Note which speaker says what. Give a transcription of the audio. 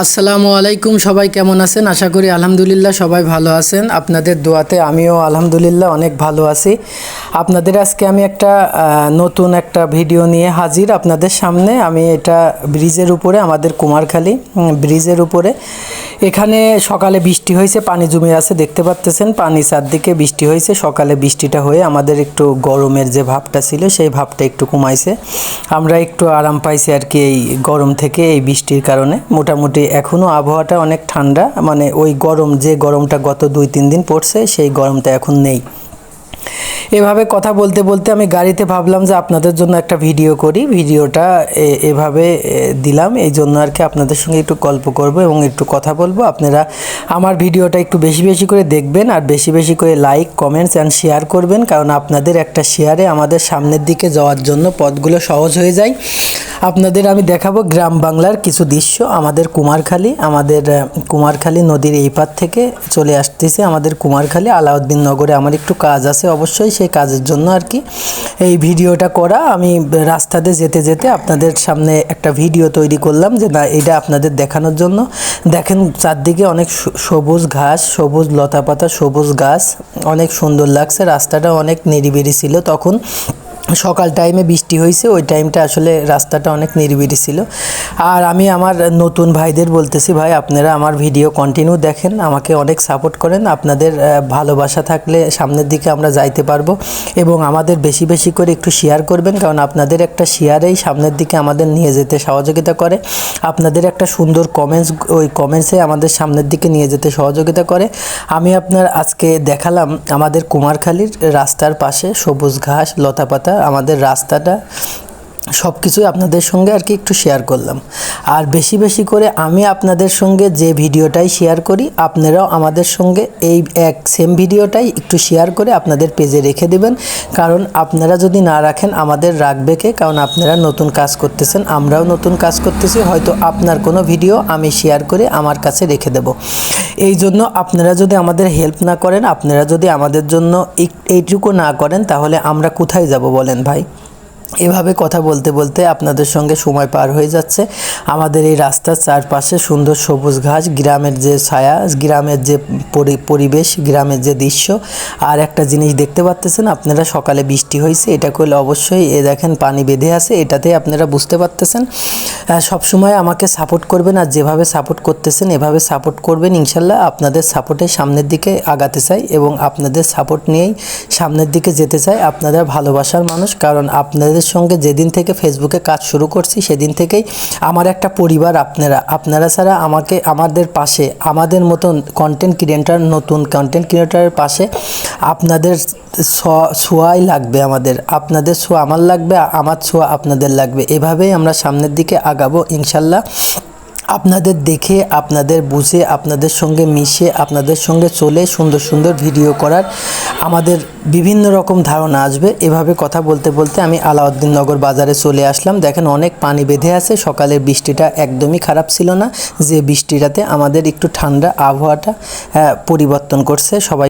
Speaker 1: আসসালামু আলাইকুম, সবাই কেমন আছেন? আশা করি আলহামদুলিল্লাহ সবাই ভালো আছেন। আপনাদের দোয়াতে আমিও আলহামদুলিল্লাহ অনেক ভালো আছি। আপনাদের আজকে আমি একটা নতুন একটা ভিডিও নিয়ে হাজির আপনাদের সামনে। আমি এটা ব্রিজের উপরে, আমাদের কুমারখালী ব্রিজের উপরে। এখানে সকালে বৃষ্টি হয়েছে, পানি জমে আছে, দেখতে পাচ্তেছেন। পানি চারদিকে বৃষ্টি হয়েছে, সকালে বৃষ্টিটা হয়ে আমাদের একটু গরমের যে ভাবটা ছিল, সেই ভাবটা একটু কমাইছে। আমরা একটু আরাম পাইছি আর কি এই গরম থেকে এই বৃষ্টির কারণে। মোটামুটি এখনও আবহাওয়াটা অনেক ঠান্ডা মানে ওই গরম, যে গরমটা গত দুই, তিন দিন পড়ছে, সেই গরমটা এখন নেই। এভাবে কথা বলতে বলতে আমি গাড়িতে ভাবলাম যে আপনাদের জন্য একটা ভিডিও করি। ভিডিওটা এভাবে দিলাম। এই জন্য আর কি আপনাদের সঙ্গে একটু গল্প করব এবং একটু কথা বলব। আপনারা আমার ভিডিওটা একটু বেশি বেশি করে দেখবেন আর বেশি বেশি করে লাইক কমেন্টস অ্যান্ড শেয়ার করবেন। কারণ আপনাদের একটা শেয়ারে আমাদের সামনের দিকে যাওয়ার জন্য পথগুলো সহজ হয়ে যায়। আপনাদের আমি দেখাবো গ্রাম বাংলার কিছু দৃশ্য। আমাদের কুমারখালী আমাদের কুমারখালী নদীর এই পার থেকে চলে আসতেছে আমাদের কুমারখালী। আলাউদ্দিন নগরে আমার একটু কাজ আছে। অবশ্যই সেই কাজের জন্য আর কি। এই ভিডিওটা করা, আমি রাস্তাতে যেতে যেতে আপনাদের সামনে একটা ভিডিও তৈরি করলাম যে না, এটা আপনাদের দেখানোর জন্য। দেখেন চারদিকে অনেক সবুজ ঘাস, সবুজ লতাপাতা, সবুজ গাছ, অনেক সুন্দর লাগছে। রাস্তাটা অনেক নিরিবিড়ি ছিল তখন। সকাল টাইমে বৃষ্টি হয়েছে, ওই টাইমটা আসলে রাস্তাটা অনেক নিরিবিলি ছিল। আর আমি আমার নতুন ভাইদের বলতেছি, ভাই, আপনারা আমার ভিডিও কন্টিনিউ দেখেন, আমাকে অনেক সাপোর্ট করেন। আপনাদের ভালোবাসা থাকলে সামনের দিকে আমরা যাইতে পারব এবং আমাদের বেশি বেশি করে একটু শেয়ার করবেন, কারণ আপনাদের একটা শেয়ারেই সামনের দিকে আমাদের নিয়ে যেতে সহযোগিতা করে। আপনাদের একটা সুন্দর কমেন্টস ওই কমেন্টসে আমাদের সামনের দিকে নিয়ে যেতে সহযোগিতা করে। আমি আপনার আজকে দেখালাম আমাদের কুমারখালীর রাস্তার পাশে সবুজ ঘাস, লতাপাতা আমাদের রাস্তাটা সব কিছুই আপনাদের সঙ্গে আর কি একটু শেয়ার করলাম। আর বেশি বেশি করে আমি আপনাদের সঙ্গে যে ভিডিওটাই শেয়ার করি, আপনারাও আমাদের সঙ্গে এই এক সেম ভিডিওটাই একটু শেয়ার করে আপনাদের পেজে রেখে দিবেন। কারণ আপনারা যদি না রাখেন, আমাদের রাখবে কে? কারণ আপনারা নতুন কাজ করতেছেন, আমরাও নতুন কাজ করতেছি, হয়তো আপনার কোনো ভিডিও আমি শেয়ার করে আমার কাছে রেখে দেব। এই জন্য আপনারা যদি আমাদের হেল্প না করেন, আপনারা যদি আমাদের জন্য এইটুকু না করেন, তাহলে আমরা কোথায় যাব বলেন ভাই? এভাবে কথা বলতে বলতে আপনাদের সঙ্গে সময় পার হয়ে যাচ্ছে। আমাদের এই রাস্তার চারপাশে সুন্দর সবুজ ঘাস, গ্রামের যে ছায়া, গ্রামের যে পরি- পরিবেশ, গ্রামের যে দৃশ্য। আর একটা জিনিস দেখতে পাচ্তেছেন আপনারা সকালে বৃষ্টি হয়েছে এটা করলে অবশ্যই এ দেখেন পানি বেঁধে আছে, এটাতে আপনারা বুঝতে পারতেছেন। সব সময় আমাকে সাপোর্ট করবেন আর যেভাবে সাপোর্ট করতেছেন, এভাবে সাপোর্ট করবেন, ইনশাল্লাহ আপনাদের সাপোর্টে সামনের দিকে আগাতে চাই এবং আপনাদের সাপোর্ট নিয়েই সামনের দিকে যেতে চাই। আপনারা ভালোবাসার মানুষ, কারণ আপনাদের সঙ্গে যেদিন থেকে ফেসবুকে কাজ শুরু করছি, সেদিন থেকেই আমার একটা পরিবার আপনারা আপনারা ছাড়া আমাকে, আমাদের পাশে, আমাদের মতন কন্টেন্ট ক্রিয়েটার নতুন কন্টেন্ট ক্রিয়েটারের পাশে আপনাদের ছোঁয়াই লাগবে আমাদের, আপনাদের ছোঁয়া আমার লাগবে, আমার ছোঁয়া আপনাদের লাগবে। এভাবেই আমরা সামনের দিকে আগাবো, ইনশাল্লাহ। আপনাদের দেখে আপনাদের বুঝে আপনাদের সঙ্গে মিশে আপনাদের সঙ্গে চলে সুন্দর সুন্দর ভিডিও করার আমাদের বিভিন্ন রকম ধারণা আসবে। এভাবে কথা বলতে বলতে আমি আলাউদ্দিন নগর বাজারে চলে আসলাম। দেখেন অনেক পানি বেঁধে আছে সকালের বৃষ্টিটা একদমই খারাপ ছিল না। যে বৃষ্টিটাতে আমাদের একটু ঠান্ডা আবহাওয়াটা আহ, পরিবর্তন করছে সবাই